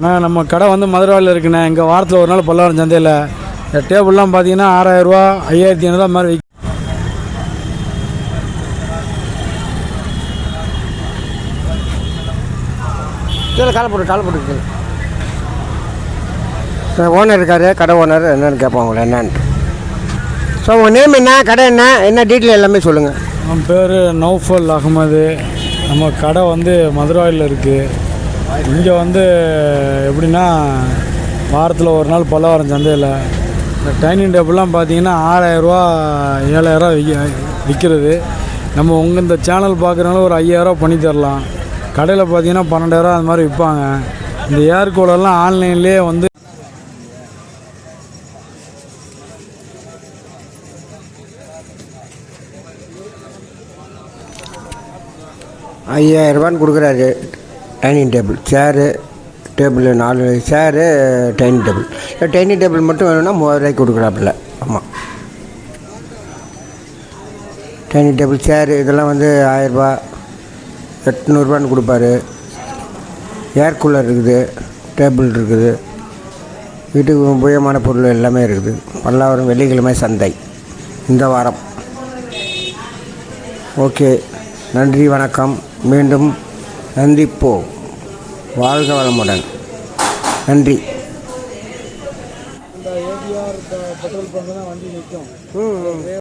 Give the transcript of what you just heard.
அண்ணா நம்ம கடை வந்து மதுரவாயில் இருக்குண்ணே. இங்கே வாரத்தில் ஒரு நாள் பல்லாவரம் சந்தையில். இந்த டேபிள்லாம் பார்த்தீங்கன்னா ஆறாயிரரூவா ஐயாயிரத்தி ஐநூறுவா மாதிரி விற்கும் கீழே காலை போட்டு காலை போட்டு ஓனர் இருக்காரு கடை ஓனர் என்னன்னு கேட்போம் உங்களை என்னன்ட்டு ஸோ உங்கள் நேம் என்ன கடை என்ன என்ன டீட்டெயில் எல்லாமே சொல்லுங்கள் நம்ம பேர் நௌஃபல் அகமது. நம்ம கடை வந்து மதுரவாயில் இருக்குது இங்கே வந்து எப்படின்னா வாரத்தில் ஒரு நாள் பலவாரம் சந்தையில் இந்த டைனிங் டேபிள்லாம் பார்த்தீங்கன்னா ஆறாயிரரூவா ஏழாயிரரூவா விற்க விற்கிறது நம்ம உங்கள் இந்த சேனல் பார்க்குறனால ஒரு ஐயாயிரரூவா பண்ணி தரலாம். கடையில் பார்த்தீங்கன்னா பன்னெண்டாயிரரூவா அது மாதிரி விற்பாங்க இந்த ஏர் கூலர்லாம் ஆன்லைன்லேயே வந்து ஐயாயிரரூபான்னு கொடுக்குறாரு. டைனிங் டேபிள் சேரு டேபிள் நாலு சேரு டைனிங் டேபிள். இல்லை டைனிங் டேபிள் மட்டும் வேணும்னா மூவாயிரூவாய்க்கு கொடுக்குறாப்புல. ஆமாம் டைனிங் டேபிள் சேரு இதெல்லாம் வந்து ஆயிரரூபா எட்நூறுபான்னு கொடுப்பாரு. ஏர் கூலர் இருக்குது டேபிள் இருக்குது. வீட்டுக்கு உபயோகமான பொருள் எல்லாமே இருக்குது. பல்லாவரம் வெள்ளிக்கிழமை சந்தை. இந்த வாரம். ஓகே. நன்றி வணக்கம். மீண்டும் சந்திப்போம் வாழ்க வளமுடன். நன்றி. பெட்ரோல் பங்கு தான் வண்டி நிற்கும்